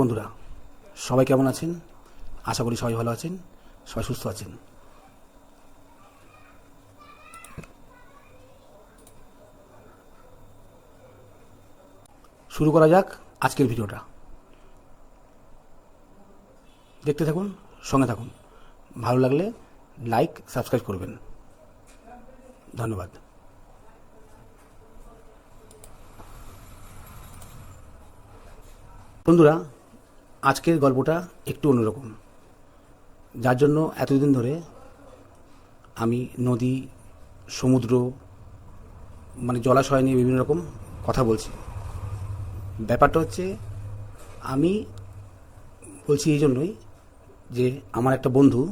বন্ধুরা, সবাই কেমন আছেন? আশা করি সবাই ভালো আছেন, সবাই সুস্থ আছেন। শুরু করা যাক আজকের ভিডিওটা। দেখতে থাকুন, সঙ্গে থাকুন। ভালো লাগলে লাইক, সাবস্ক্রাইব করবেন। ধন্যবাদ। বন্ধুরা আজকের গল্পটা একটু অন্যরকম। যার জন্য এতদিন ধরে আমি নদী, সমুদ্র মানে জলাশয় নিয়ে বিভিন্ন রকম কথা বলছি। ব্যাপারটা হচ্ছে, আমি বলছি এই জন্যই যে আমার একটা বন্ধু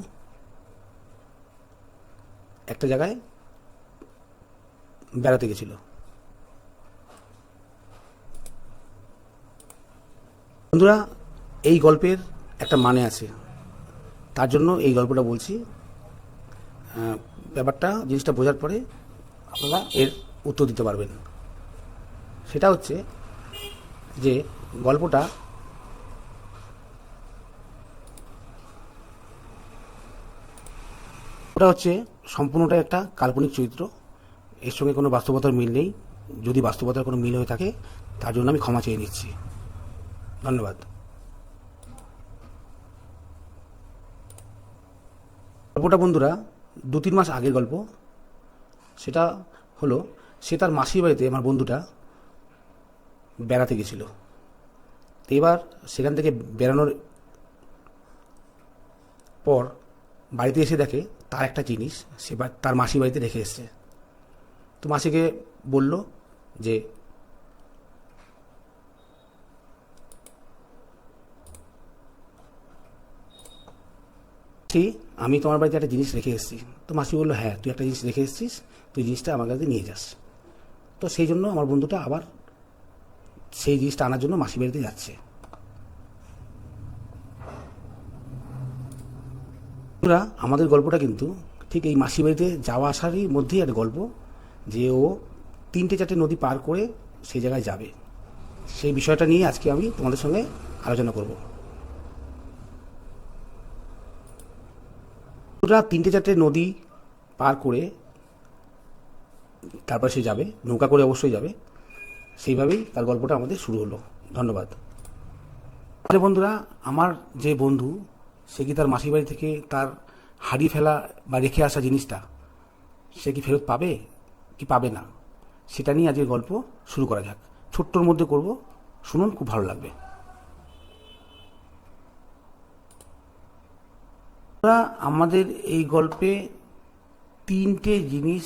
একটা জায়গায় বেড়াতে গেছিল। বন্ধুরা এই গল্পের একটা মানে আছে। তার জন্য এই গল্পটা বলছি। ব্যাপারটা, জিনিসটা বোঝার পরে আপনারা এর উত্তর দিতে পারবেন। সেটা হচ্ছে যে গল্পটা ওটা হচ্ছে সম্পূর্ণটাই একটা কাল্পনিক চরিত্র। এর সঙ্গে কোনো বাস্তবতার মিল নেই। যদি বাস্তবতার কোনো মিল হয়ে থাকে, তার জন্য আমি ক্ষমা চেয়ে নিচ্ছি। ধন্যবাদ। গল্পটা বন্ধুরা, দু তিন মাস আগের গল্প। সেটা হলো, সে তার মাসির বাড়িতে আমার বন্ধুটা বেড়াতে গেছিল। তো এবার সেখান থেকে বেরানোর পর বাড়িতে এসে দেখে তার একটা জিনিস, সে তার মাসির বাড়িতে রেখে এসছে। তো মাসিকে বলল যে, মাসি আমি তোমার বাড়িতে একটা জিনিস রেখে এসেছি। তো মাসি বলল হ্যাঁ তুই একটা জিনিস রেখে এসেছিস, তুই জিনিসটা আমার কাছে নিয়ে যাস। তো সেই জন্য আমার বন্ধুটা আবার সেই জিনিসটা আনার জন্য মাসি বাড়িতে যাচ্ছে। বন্ধুরা, আমাদের গল্পটা কিন্তু ঠিক এই মাসি বাড়িতে যাওয়া আসারই মধ্যেই একটা গল্প, যে ও তিনটে চারটে নদী পার করে সেই জায়গায় যাবে। সেই বিষয়টা নিয়ে আজকে আমি তোমাদের সঙ্গে আলোচনা করব। ওরা তিনটে চারটে নদী পার করে তারপর সে যাবে, নৌকা করে অবশ্যই যাবে। সেইভাবেই তার গল্পটা আমাদের শুরু হলো। ধন্যবাদ। তাহলে বন্ধুরা, আমার যে বন্ধু, সে কি তার মাসির বাড়ি থেকে তার হারিয়ে ফেলা বা রেখে আসা জিনিসটা সে কি ফেরত পাবে কি পাবে না? সেটা নিয়ে আজকের গল্প শুরু করা যাক। ছোট্টর মধ্যে করব। শুনুন, খুব ভালো লাগবে। আমরা আমাদের এই গল্পে তিনটে জিনিস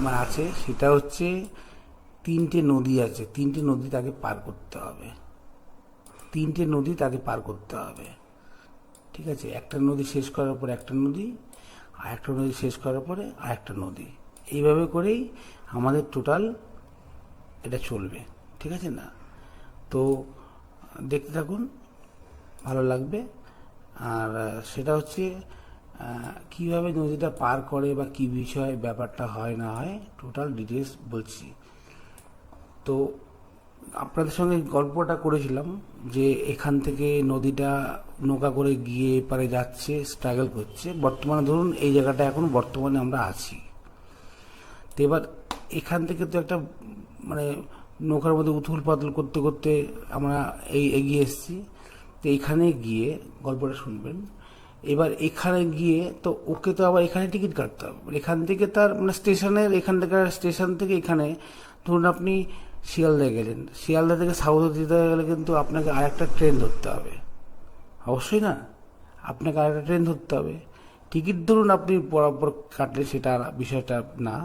মানে আছে, সেটা হচ্ছে তিনটে নদী আছে। তিনটে নদী তাকে পার করতে হবে। তিনটে নদী তাকে পার করতে হবে। ঠিক আছে? একটা নদী শেষ করার পরে একটা নদী, আর একটা নদী শেষ করার পরে আর একটা নদী। এইভাবে করেই আমাদের টোটাল এটা চলবে। ঠিক আছে না? তো দেখতে থাকুন, ভালো লাগবে। আর সেটা হচ্ছে কীভাবে নদীটা পার করে বা কি বিষয় ব্যাপারটা হয় না হয় টোটাল ডিটেলস বলছি। তো আপনাদের সঙ্গে গল্পটা করেছিলাম যে এখান থেকে নদীটা নৌকা করে গিয়ে এপারে যাচ্ছে স্ট্রাগল করছে। বর্তমানে ধরুন এই জায়গাটা এখন বর্তমানে আমরা আছি। তো এবার এখান থেকে তো একটা মানে নৌকার মধ্যে উথুল পাতল করতে করতে আমরা এই এগিয়ে এসেছি। তো এখানে গিয়ে গল্পটা শুনবেন। এবার এখানে গিয়ে তো ওকে তো আবার এখানে টিকিট কাটতে হবে। এখান থেকে তার মানে স্টেশনের, এখান থেকে স্টেশন থেকে এখানে ধরুন আপনি শিয়ালদা গেলেন। শিয়ালদা থেকে সাউথ দিতে গেলে কিন্তু আপনাকে আরেকটা ট্রেন ধরতে হবে। অবশ্যই না। আপনাকে আরেকটা ট্রেন ধরতে হবে। টিকিট ধরুন আপনি বরাবর কাটলে সেটা বিষয়টা না।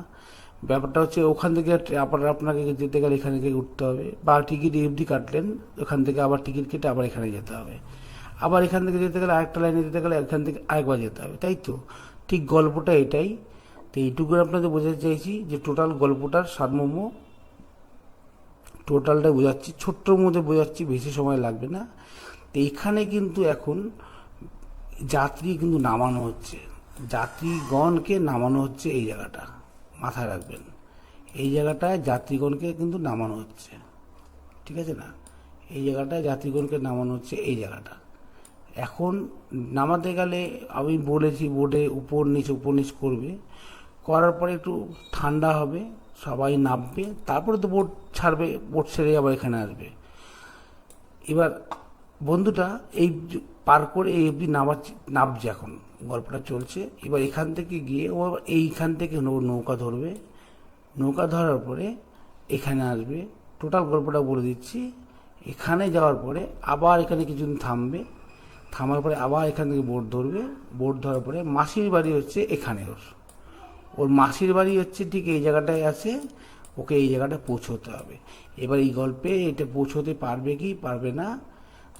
ব্যাপারটা হচ্ছে ওখান থেকে আবার আপনাকে যেতে গেলে এখানে থেকে উঠতে হবে বা টিকিট এফডি কাটলেন, ওখান থেকে আবার টিকিট কেটে আবার এখানে যেতে হবে। আবার এখান থেকে যেতে গেলে আরেকটা লাইনে যেতে গেলে এখান থেকে আরেকবার যেতে হবে, তাই তো? ঠিক গল্পটা এটাই। তো এইটুকু আপনাদের বোঝাতে চাইছি যে টোটাল গল্পটার সারমর্ম টোটালটা বোঝাচ্ছি, ছোট্টর মধ্যে বোঝাচ্ছি, বেশি সময় লাগবে না। তো এখানে কিন্তু এখন যাত্রী কিন্তু নামানো হচ্ছে। যাত্রীগণকে নামানো হচ্ছে এই জায়গাটা। মাথায় রাখবেন। এই জায়গাটায় যাত্রীগণকে কিন্তু নামানো হচ্ছে। ঠিক আছে না? এই জায়গাটায় যাত্রীগণকে নামানো হচ্ছে এই জায়গাটা। এখন নামাতে গেলে আমি বলেছি বোর্ডে উপর নিচ উপর নিচ করবে। করার পরে একটু ঠান্ডা হবে, সবাই নামবে, তারপরে তো বোট ছাড়বে বোট ছেড়ে আবার এখানে আসবে। এবার বন্ধুটা এই পার করে এই অবধি নামা নামছে এখন। গল্পটা চলছে। এবার এখান থেকে গিয়ে ও এইখান থেকে নৌকা ধরবে। নৌকা ধরার পরে এখানে আসবে। টোটাল গল্পটা বলে দিচ্ছি। এখানে যাওয়ার পরে আবার এখানে কিছুদিন থামবে। থামার পরে আবার এখান থেকে বোট ধরবে। বোট ধরার পরে মাসির বাড়ি হচ্ছে এখানে ওর। ওর মাসির বাড়ি হচ্ছে ঠিক এই জায়গাটায় আছে। ওকে এই জায়গাটা পৌঁছতে হবে। এবার এই গল্পে এটা পৌঁছতে পারবে কি, পারবে না?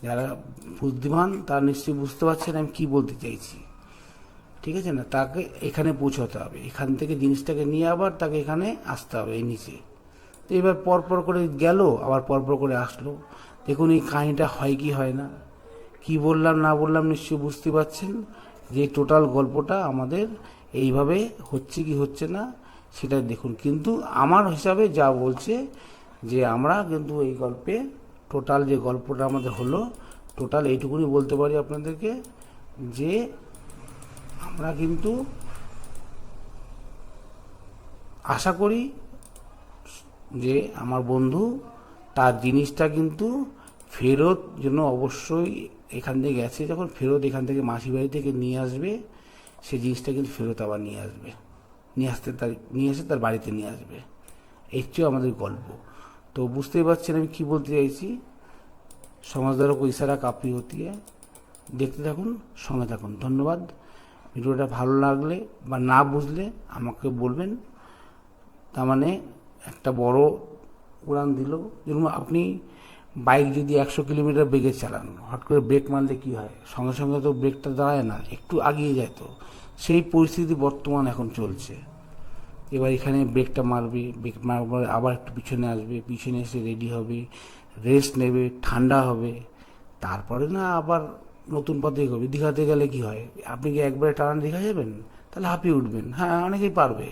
যারা বুদ্ধিমান, তারা নিশ্চয়ই বুঝতে পারছেন আমি কি বলতে চাইছি। ঠিক আছে না? তাকে এখানে পৌঁছাতে হবে। এখান থেকে জিনিসটাকে নিয়ে আবার তাকে এখানে আসতে হবে, এই নিচে। তো এবার পরপর করে গেল, আবার পরপর করে আসলো। দেখুন এই কাহিনিটা হয় কি হয় না? কি বললাম, না বললাম নিশ্চয়ই বুঝতে পারছেন? যে টোটাল গল্পটা আমাদের এইভাবে হচ্ছে কি হচ্ছে না, সেটা দেখুন। কিন্তু আমার হিসাবে যা বলছে, যে আমরা কিন্তু এই গল্পে টোটাল যে গল্পটা আমাদের হলো, টোটাল এইটুকুনি বলতে পারি আপনাদেরকে, যে আমরা কিন্তু আশা করি যে আমার বন্ধু তার জিনিসটা কিন্তু ফেরত জন্য অবশ্যই এখান থেকে গেছে। যখন ফেরত এখান থেকে মাসি বাড়ি থেকে নিয়ে আসবে, সে জিনিসটা কিন্তু ফেরত আবার নিয়ে আসবে। নিয়ে আসতে তার, নিয়ে এসে তার বাড়িতে নিয়ে আসবে। এর চেয়েও আমাদের গল্প। তো বুঝতেই পারছেন আমি কি বলতে চাইছি? সমাজদারক ইশারা কাপি হতিয়ে দেখতে থাকুন, সঙ্গে থাকুন। ধন্যবাদ। ভিডিওটা ভালো লাগলে বা না বুঝলে আমাকে বলবেন। তার মানে একটা বড় উড়ান দিল। যেরকম আপনি বাইক যদি একশো কিলোমিটার বেগে চালান হট করে ব্রেক মারলে কী হয়? সঙ্গে সঙ্গে তো ব্রেকটা দাঁড়ায় না, একটু আগিয়ে যায় তো। সেই পরিস্থিতি বর্তমান এখন চলছে। এবার এখানে ব্রেকটা মারবে, ব্রেক মারার পরে আবার একটু পিছনে আসবে, পিছনে এসে রেডি হবে রেস্ট নেবে, ঠান্ডা হবে। তারপরে না আবার নতুন পথে এগোবে। দীঘাতে গেলে কি হয়? আপনি কি একবারে টানা দীঘা যাবেন? তাহলে হাঁপিয়ে উঠবেন। হ্যাঁ অনেকেই পারবে।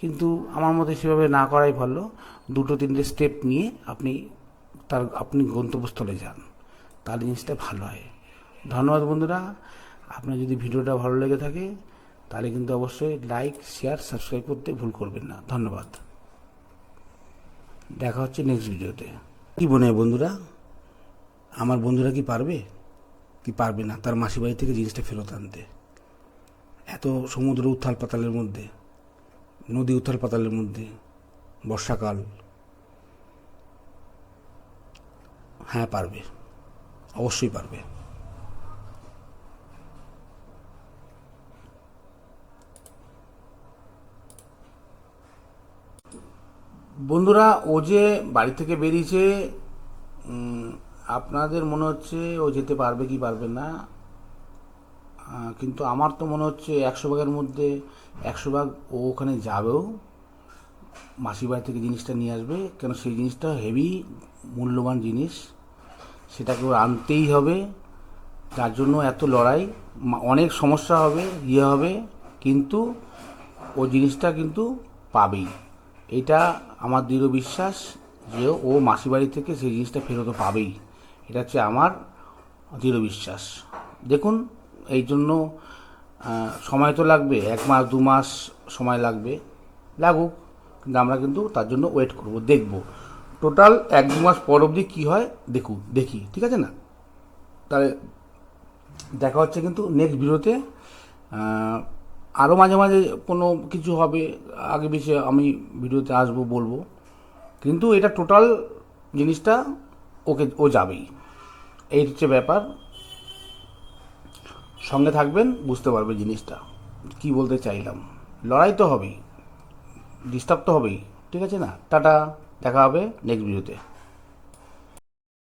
কিন্তু আমার মতে সেভাবে না করাই ভালো। দুটো, তিনটে স্টেপ নিয়ে আপনি তার, আপনি গন্তব্যস্থলে যান। তাহলে জিনিসটা ভালো হয়। ধন্যবাদ বন্ধুরা। আপনার যদি ভিডিওটা ভালো লেগে থাকে, তাহলে কিন্তু অবশ্যই লাইক শেয়ার সাবস্ক্রাইব করতে ভুল করবেন না। ধন্যবাদ। দেখা হচ্ছে নেক্সট ভিডিওতে কী মনে বন্ধুরা? আমার বন্ধুরা কি পারবে? কি পারবে না তার মাসি বাড়ি থেকে জিনিসটা ফেরত আনতে। এত সমুদ্র উত্থাল পাতালের মধ্যে, নদী উত্থাল পাতালের মধ্যে, বর্ষাকাল। হ্যাঁ পারবে। অবশ্যই পারবে। বন্ধুরা, ও যে বাড়ি থেকে বেরিয়েছে আপনাদের মনে হচ্ছে ও যেতে পারবে কি পারবে না? কিন্তু আমার তো মনে হচ্ছে একশো ভাগের মধ্যে একশো ভাগ ও ওখানে যাবেও। মাসির বাড়ি থেকে জিনিসটা নিয়ে আসবে। কেন সেই জিনিসটা হেভি মূল্যবান জিনিস। সেটাকে আনতেই হবে। যার জন্য এত লড়াই। অনেক সমস্যা হবে ইয়ে হবে। কিন্তু ও জিনিসটা কিন্তু পাবেই। এটা আমার দৃঢ় বিশ্বাস যে ও মাসি বাড়ি থেকে সেই জিনিসটা ফেরত পাবেই। এটা হচ্ছে আমার দৃঢ় বিশ্বাস। দেখুন, এই জন্য সময় তো লাগবে, এক মাস, দু মাস সময় লাগবে, লাগুক, কিন্তু আমরা কিন্তু তার জন্য ওয়েট করব, দেখব। টোটাল এক, দু মাস পর অবধি কী হয়, দেখুন, দেখি, ঠিক আছে না? তাহলে দেখা হচ্ছে কিন্তু নেক্সট ভিডিওতে আরও মাঝে মাঝে কোনো কিছু হবে, আগে বিষয়ে আমি ভিডিওতে আসব, বলব। কিন্তু এটা টোটাল জিনিসটা ওকে, ও যাবেই। এই হচ্ছে ব্যাপার। সঙ্গে থাকবেন, বুঝতে পারবে জিনিসটা। কি বলতে চাইলাম? লড়াই তো হবেই। ডিস্টার্ব তো হবেই। ঠিক আছে না? টাটা। দেখা হবে নেক্সট ভিডিওতে।